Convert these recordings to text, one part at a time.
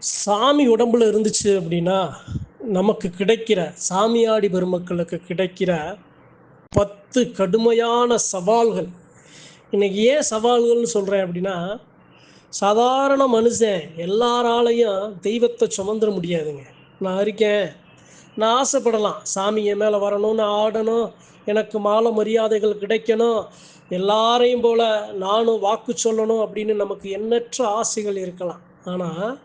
சாமி உடம்புல இருந்துச்சு அப்படின்னா நமக்கு கிடைக்கிற சாமியாடி பெருமக்களுக்கு கிடைக்கிற பத்து கடுமையான சவால்கள். இன்னைக்கு ஏன் சவால்கள்னு சொல்கிறேன் அப்படின்னா சாதாரண மனுஷன் எல்லாராலையும் தெய்வத்தை சுமந்துட முடியாதுங்க. நான் இருக்கேன். நான் ஆசைப்படலாம். சாமி என் மேலே வரணும்னு ஆடணும். எனக்கு மாலை மரியாதைகள் கிடைக்கணும். எல்லாரையும் போல நானும் வாக்கு சொல்லணும் அப்படின்னு நமக்கு எண்ணற்ற ஆசைகள் இருக்கலாம். ஆனால்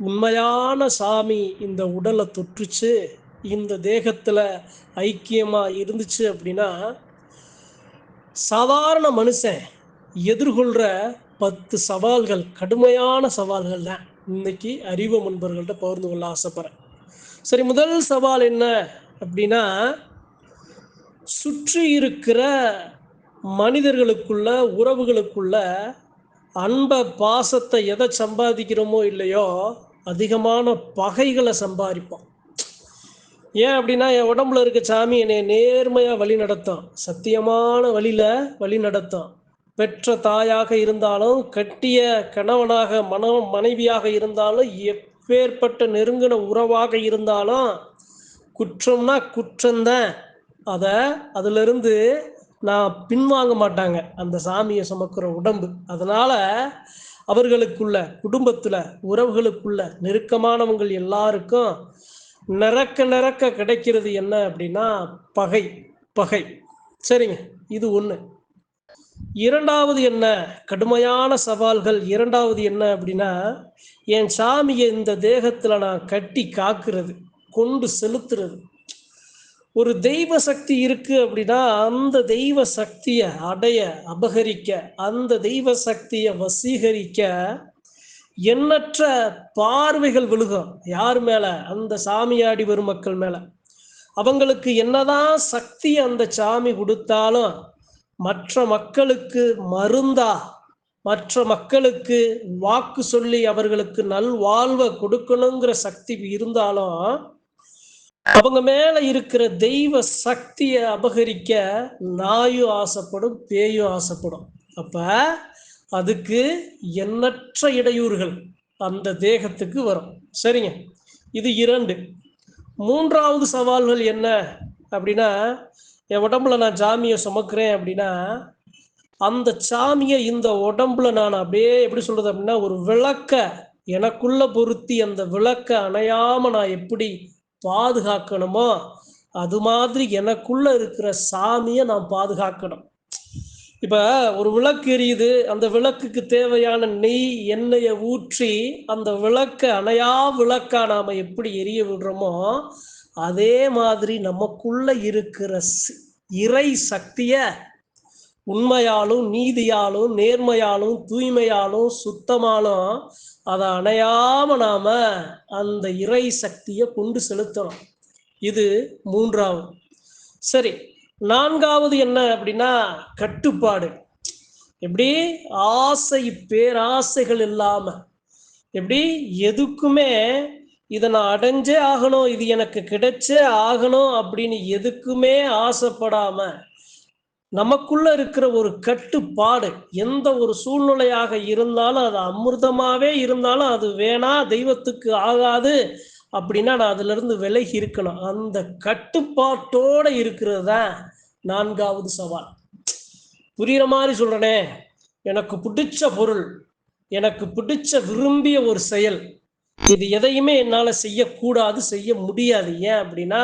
உண்மையான சாமி இந்த உடலை தொற்றுச்சு இந்த தேகத்தில் ஐக்கியமாக இருந்துச்சு அப்படின்னா சாதாரண மனுஷன் எதிர்கொள்கிற பத்து சவால்கள் கடுமையான சவால்கள் தான். இன்னைக்கு அறிவு முன்பர்கள்ட்ட பகிர்ந்து கொள்ள ஆசைப்பட்றேன். சரி முதல் சவால் என்ன அப்படின்னா சுற்றி இருக்கிற மனிதர்களுக்குள்ள உறவுகளுக்குள்ள அன்பை பாசத்தை எதை சம்பாதிக்கிறோமோ இல்லையோ அதிகமான பகைகளை சம்பாதிப்போம் ஏன் அப்படின்னா என் உடம்புல இருக்க சாமி என்னை நேர்மையாக வழி நடத்தும் சத்தியமான வழியில் வழி நடத்தும் பெற்ற தாயாக இருந்தாலும் கட்டிய கணவனாக மன மனைவியாக இருந்தாலும் எப்பேற்பட்ட நெருங்கின உறவாக இருந்தாலும் குற்றம்னா குற்றம்தான். அதை அதிலிருந்து நான் பின்வாங்க மாட்டாங்க. அந்த சாமியை சுமக்கிற உடம்பு. அதனால அவர்களுக்குள்ள குடும்பத்துல உறவுகளுக்குள்ள நெருக்கமானவங்கள் எல்லாருக்கும் நிறக்க நிறக்க கிடைக்கிறது என்ன அப்படின்னா பகை பகை. சரிங்க இது ஒன்று இரண்டாவது என்ன? கடுமையான சவால்கள். இரண்டாவது என்ன அப்படின்னா என் சாமியை இந்த தேகத்தில் நான் கட்டி காக்கிறது கொண்டு செலுத்துறது. ஒரு தெய்வ சக்தி இருக்கு அப்படின்னா அந்த தெய்வ சக்தியை அடைய அபகரிக்க அந்த தெய்வ சக்தியை வசீகரிக்க எண்ணற்ற பார்வைகள் விழுகும். யார் மேல? அந்த சாமியாடி வரும் மக்கள் மேல. அவங்களுக்கு என்னதான் சக்தி அந்த சாமி கொடுத்தாலும் மற்ற மக்களுக்கு மருந்தா மற்ற மக்களுக்கு வாக்கு சொல்லி அவர்களுக்கு நல்வாழ்வை கொடுக்கணுங்கிற சக்தி இருந்தாலும் அவங்க மேல இருக்கிற தெய்வ சக்தியை அபகரிக்க நாயும் ஆசைப்படும் பேயும் ஆசைப்படும். அப்ப அதுக்கு எண்ணற்ற இடையூறுகள் அந்த தேகத்துக்கு வரும். சரிங்க? இது இரண்டு. மூன்றாவது சவால்கள் என்ன அப்படின்னா என் உடம்புல நான் சாமியை சுமக்கிறேன் அப்படின்னா அந்த சாமியை இந்த உடம்புல நான் அப்படியே எப்படி சொல்றது அப்படின்னா ஒரு விளக்க எனக்குள்ள பொருத்தி அந்த விளக்க அணையாம நான் எப்படி பாதுகாக்கணுமோ? அது மாதிரி எனக்குள்ள இருக்கிற சாமியை நான் பாதுகாக்கணும். இப்ப ஒரு விளக்கு எரியுது அந்த விளக்குக்கு தேவையான நெய் எண்ணெயை ஊற்றி அந்த விளக்க அணையா விளக்கா நாம எப்படி எரிய விடுறோமோ அதே மாதிரி நமக்குள்ள இருக்கிற இறை சக்திய உண்மையாலும் நீதியாலும் நேர்மையாலும் தூய்மையாலும் சுத்தமாலும் அதை அணையாம நாம அந்த இறை சக்தியை கொண்டு செலுத்தணும். இது மூன்றாவது. சரி நான்காவது என்ன அப்படின்னா கட்டுப்பாடு. எப்படி? ஆசை பேராசைகள் இல்லாம. எப்படி? எதுக்குமே இதை நான் அடைஞ்சே ஆகணும் இது எனக்கு கிடைச்சே ஆகணும் அப்படின்னு எதுக்குமே ஆசைப்படாம. நமக்குள்ள இருக்கிற ஒரு கட்டுப்பாடு எந்த ஒரு சூழ்நிலையாக இருந்தாலும் அது அமிர்தமாவே இருந்தாலும் அது வேணா தெய்வத்துக்கு ஆகாது அப்படின்னா நான் அதுல இருந்து விலகி இருக்கணும். அந்த கட்டுப்பாட்டோட இருக்கிறது தான் நான்காவது சவால். புரியுற மாதிரி சொல்றனே? எனக்கு பிடிச்ச பொருள் எனக்கு பிடிச்ச விரும்பிய ஒரு செயல். இது எதையுமே என்னால் செய்யக்கூடாது செய்ய முடியாது. ஏன் அப்படின்னா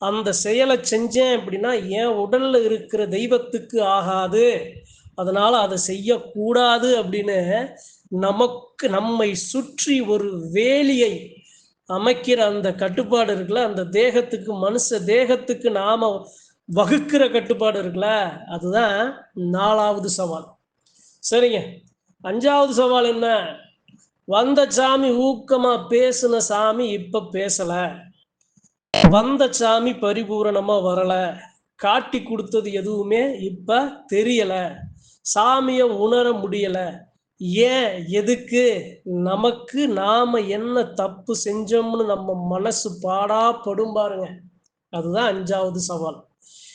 அந்த செயலை செஞ்சேன் அப்படின்னா என் உடல்ல இருக்கிற தெய்வத்துக்கு ஆகாது. அதனால அதை செய்யக்கூடாது அப்படின்னு நமக்கு நம்மை சுற்றி ஒரு வேலியை அமைக்கிற அந்த கட்டுப்பாடு இருக்குல்ல அந்த தேகத்துக்கு மனுஷ தேகத்துக்கு நாம வகுக்கிற கட்டுப்பாடு இருக்குல்ல அதுதான் நாலாவது சவால். சரிங்க. அஞ்சாவது சவால் என்ன? வந்த சாமி ஊக்கமா பேசின சாமி இப்ப பேசல. வந்த சாமி பரிபூரணமா வரல. காட்டி கொடுத்தது எதுவுமே இப்ப தெரியல. சாமிய உணர முடியல. ஏன் எதுக்கு நமக்கு நாம என்ன தப்பு செஞ்சோம்னு நம்ம மனசு பாடா படும் பாருங்க. அதுதான் அஞ்சாவது சவால்.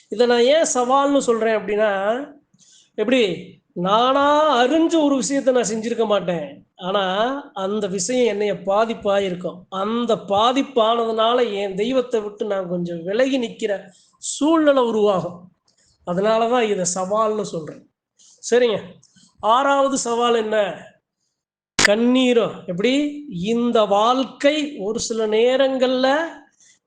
இதை நான் ஏன் சவால்னு சொல்றேன் அப்படின்னா எப்படி நானா அறிஞ்ச ஒரு விஷயத்த நான் செஞ்சிருக்க மாட்டேன். ஆனா அந்த விஷயம் என்னைய பாதிப்பாயிருக்கும். அந்த பாதிப்பானதுனால என் தெய்வத்தை விட்டு நான் கொஞ்சம் விலகி நிக்கிற சூழ்நிலை உருவாகும். அதனாலதான் இதை சவால்னு சொல்றேன். சரிங்க. ஆறாவது சவால் என்ன? கண்ணீரும். எப்படி? இந்த வாழ்க்கை ஒரு சில நேரங்கள்ல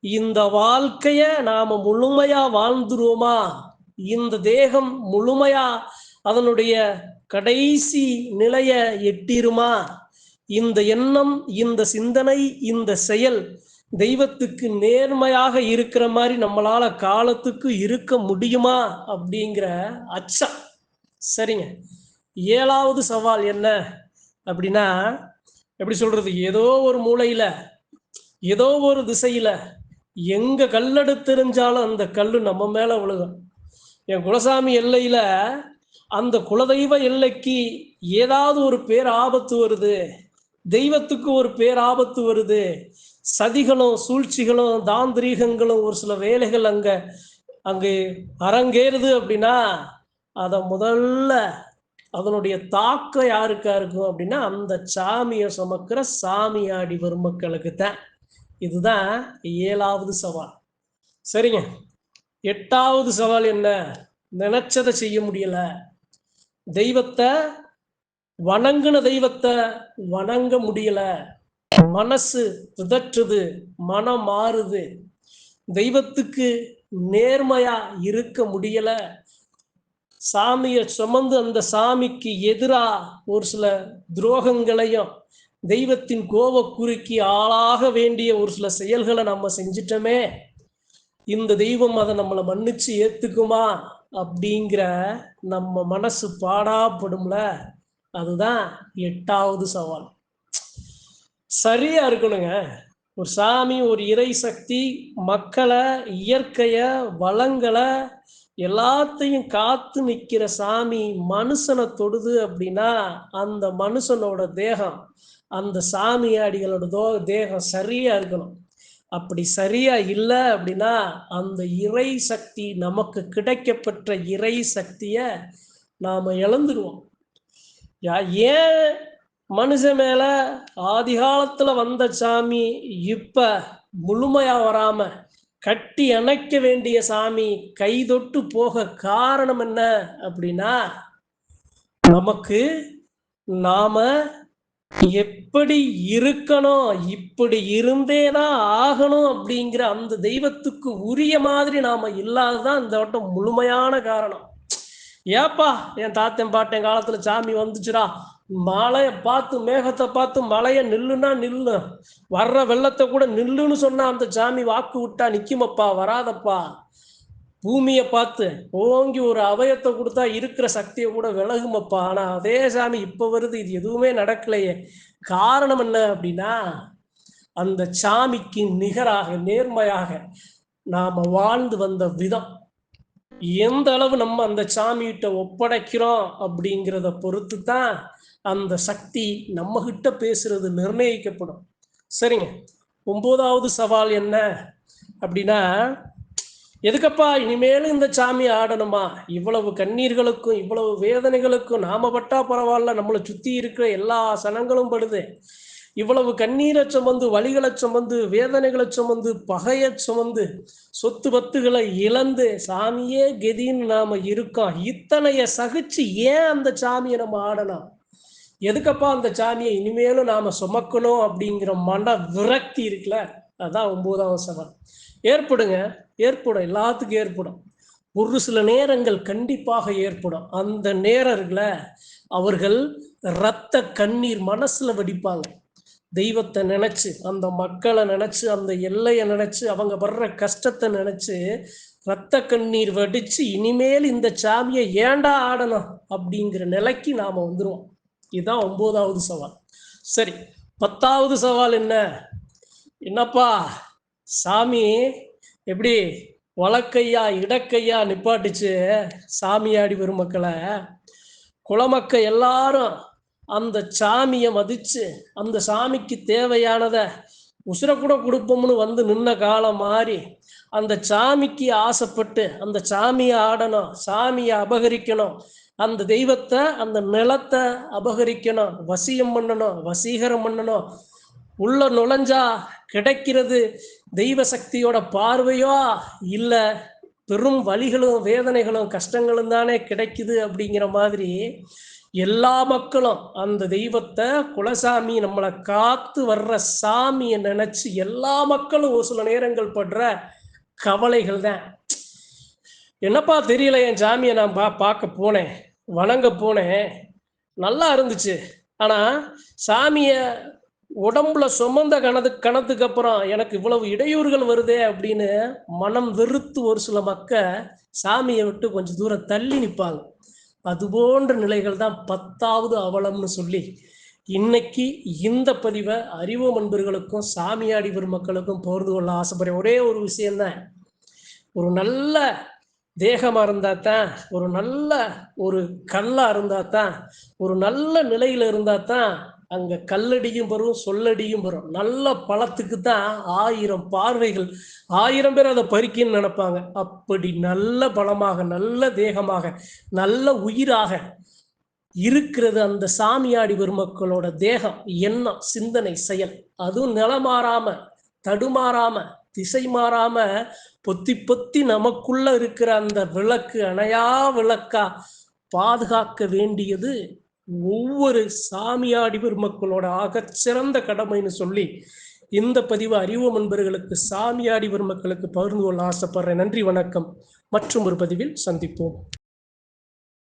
இந்த வாழ்க்கைய நாம முழுமையா வாழ்ந்துருவோமா? இந்த தேகம் முழுமையா அதனுடைய கடைசி நிலைய எட்டிருமா? இந்த எண்ணம் இந்த சிந்தனை இந்த செயல் தெய்வத்துக்கு நேர்மையாக இருக்கிற மாதிரி நம்மளால காலத்துக்கு இருக்க முடியுமா? அப்படிங்கிற அச்சம். சரிங்க. ஏழாவது சவால் என்ன? அப்படின்னா எப்படி சொல்றது? ஏதோ ஒரு மூலையில ஏதோ ஒரு திசையில எங்க கல்லெடுத்தெறிஞ்சாலும் அந்த கல் நம்ம மேல விழுகும். என் குலசாமி எல்லையில அந்த குலதெய்வ எல்லைக்கு ஏதாவது ஒரு பேர் ஆபத்து வருது. தெய்வத்துக்கு ஒரு பேர் ஆபத்து வருது. சதிகளும் சூழ்ச்சிகளும் தாந்திரீகங்களும் ஒரு சில வேலைகள் அங்க அங்கு அரங்கேறுது அப்படின்னா அதை முதல்ல அதனுடைய தாக்கம் யாருக்கா இருக்கும் அப்படின்னா அந்த சாமியை சுமக்கிற சாமியாடி பெருமக்களுக்கு தான். இதுதான் ஏழாவது சவால். சரிங்க. எட்டாவது சவால் என்ன? நினைச்சதை செய்ய முடியல. தெய்வத்தை வணங்கின தெய்வத்தை வணங்க முடியல. மனசு பிதற்றுது மனம் மாறுது. தெய்வத்துக்கு நேர்மையா இருக்க முடியல. சாமியை சுமந்து அந்த சாமிக்கு எதிரா ஒரு சில துரோகங்களையும் தெய்வத்தின் கோபக்குறுக்கி ஆளாக வேண்டிய ஒரு சில செயல்களை நம்ம செஞ்சிட்டோமே. இந்த தெய்வம் அதை நம்மளை மன்னிச்சு ஏத்துக்குமா? அப்படிங்கிற நம்ம மனசு பாடாப்படும்ல அதுதான் எட்டாவது சவால். சரியா இருக்கணுங்க. ஒரு சாமி ஒரு இறை சக்தி மக்களை இயற்கைய வளங்களை எல்லாத்தையும் காத்து நிற்கிற சாமி மனுஷனை தொடுது அப்படின்னா அந்த மனுஷனோட தேகம் அந்த சாமியாடிகளோட தோ தேகம் சரியா இருக்கணும். அப்படி சரியா இல்லை அப்படின்னா அந்த இறை சக்தி நமக்கு கிடைக்கப்பெற்ற இறை சக்தியை நாம் இழந்துருவோம். யா- ஏன் மனுஷன் மேல ஆதிகாலத்தில் வந்த சாமி இப்ப முழுமையா வராம கட்டி அணைக்க வேண்டிய சாமி கைதொட்டு போக காரணம் என்ன அப்படின்னா நமக்கு நாம எப்படி இருக்கணும் இப்படி இருந்தேதான் ஆகணும் அப்படிங்கிற அந்த தெய்வத்துக்கு உரிய மாதிரி நாம இல்லாததான் இந்த வட்டம் முழுமையான காரணம். ஏப்பா என் தாத்தன் பாட்டன் காலத்துல சாமி வந்துச்சுடா. மலைய பார்த்து மேகத்தை பார்த்து மலைய நில்லுன்னா நில்லு. வர்ற வெள்ளத்தை கூட நில்லுன்னு சொன்னா அந்த சாமி வாக்கு விட்டா நிக்குமப்பா வராதப்பா. பூமியை பார்த்து ஓங்கி ஒரு அவயத்தை கொடுத்தா இருக்கிற சக்தியை கூட விலகுமப்பா. ஆனால் அதே சாமி இப்போ வருது இது எதுவுமே நடக்கலையே. காரணம் என்ன அப்படின்னா அந்த சாமிக்கு நிகராக நேர்மையாக நாம் வாழ்ந்து வந்த விதம். எந்த அளவு நம்ம அந்த சாமிகிட்ட ஒப்படைக்கிறோம் அப்படிங்கிறத பொறுத்து தான் அந்த சக்தி நம்மகிட்ட பேசுறது நிர்ணயிக்கப்படும். சரிங்க. ஒன்பதாவது சவால் என்ன அப்படின்னா எதுக்கப்பா இனிமேலும் இந்த சாமி ஆடணுமா? இவ்வளவு கண்ணீர்களுக்கும் இவ்வளவு வேதனைகளுக்கும் நாம பட்டா பரவாயில்ல. நம்மளை சுத்தி இருக்கிற எல்லா சனங்களும் படுது. இவ்வளவு கண்ணீரை சுமந்து வழிகளை சுமந்து வேதனைகளை சுமந்து பகையை சுமந்து சொத்து பத்துகளை இழந்து சாமியே கெதின்னு நாம இருக்கோம். இத்தனைய சகிச்சு ஏன் அந்த சாமியை நம்ம ஆடணும்? எதுக்கப்பா அந்த சாமியை இனிமேலும் நாம சுமக்கணும் அப்படிங்கிற மன விரக்தி இருக்குல்ல? அதான் ஒன்பதாம் சவால் ஏற்படுங்க. ஏற்படும் எல்லாத்துக்கும் ஏற்படும். ஒரு சில நேரங்கள் கண்டிப்பாக ஏற்படும். அந்த நேரர்களை அவர்கள் இரத்த கண்ணீர் மனசுல வடிப்பாங்க. தெய்வத்தை நினைச்சு அந்த மக்களை நினைச்சு அந்த எல்லையை நினைச்சு அவங்க படுற கஷ்டத்தை நினைச்சு ரத்த கண்ணீர் வடிச்சு இனிமேல் இந்த சாமியை ஏண்டா ஆடணும் அப்படிங்கிற நிலைக்கு நாம வந்துருவோம். இதுதான் ஒன்பதாவது சவால். சரி பத்தாவது சவால் என்ன? என்னப்பா சாமி எப்படி வழக்கையா இடக்கையா நிப்பாட்டிச்சு சாமியாடி பெருமக்களை குளமக்க எல்லாரும் அந்த சாமியை மதித்து அந்த சாமிக்கு தேவையானதை உசுர கூட கொடுப்போம்னு வந்து நின்ன காலம் மாறி அந்த சாமிக்கு ஆசைப்பட்டு அந்த சாமியை ஆடணும் சாமியை அபகரிக்கணும் அந்த தெய்வத்தை அந்த நிலத்தை அபகரிக்கணும் வசியம் பண்ணணும் வசீகரம் பண்ணணும் உள்ள நுழைஞ்சா கிடைக்கிறது தெய்வ சக்தியோட பார்வையோ? இல்ல பெரும் வலிகளும் வேதனைகளும் கஷ்டங்களும் தானே கிடைக்குது அப்படிங்கிற மாதிரி எல்லா மக்களும் அந்த தெய்வத்தை குலசாமி நம்மளை காத்து வர்ற சாமியை நினைச்சு எல்லா மக்களும் ஒரு சில நேரங்கள் படுற கவலைகள் தான். என்னப்பா தெரியல என் சாமியை நான் பா பார்க்க போனேன் வணங்க போனேன். நல்லா இருந்துச்சு. ஆனால் சாமியை உடம்புல சுமந்த கணது கணத்துக்கு அப்புறம் எனக்கு இவ்வளவு இடையூறுகள் வருதே அப்படின்னு மனம் வெறுத்து ஒரு சில மக்க சாமியை விட்டு கொஞ்சம் தூரம் தள்ளி நிற்பாங்க அது போன்ற நிலைகள் தான் பத்தாவது அவலம்னு சொல்லி இன்னைக்கு இந்த பதிவை அறிவோம் அன்பர்களுக்கும் சாமியாடி பெருமக்களுக்கும் பகிர்ந்து கொள்ள ஆசைப்படுறேன். ஒரே ஒரு விஷயம்தான். ஒரு நல்ல தேகமாக இருந்தால் தான் ஒரு நல்ல ஒரு கல்லாக இருந்தால் தான் ஒரு நல்ல நிலையில் இருந்தால் தான் அங்க கல்லடியும் வரும் சொல்லடியும் வரும் நல்ல பழத்துக்கு தான் ஆயிரம் பார்வைகள். ஆயிரம் பேர் அதை பறிக்கின்னு நினைப்பாங்க. அப்படி நல்ல பலமாக நல்ல தேகமாக நல்ல உயிராக இருக்கிறது அந்த சாமியாடி பெருமக்களோட தேகம் எண்ணம் சிந்தனை செயல். அதுவும் நிலமாறாம தடுமாறாம திசை மாறாம பொத்தி பொத்தி நமக்குள்ள இருக்கிற அந்த விளக்கு அணையா விளக்கா பாதுகாக்க வேண்டியது ஒவ்வொரு சாமியாடி பெருமக்களோட ஆகச்சிறந்த கடமைன்னு சொல்லி இந்த பதிவு அறிவோம் நண்பர்களுக்கு சாமியாடி பெருமக்களுக்கு பகிர்ந்து கொள்ள ஆசைப்படுறேன். நன்றி வணக்கம். மற்றும் ஒரு பதிவில் சந்திப்போம்.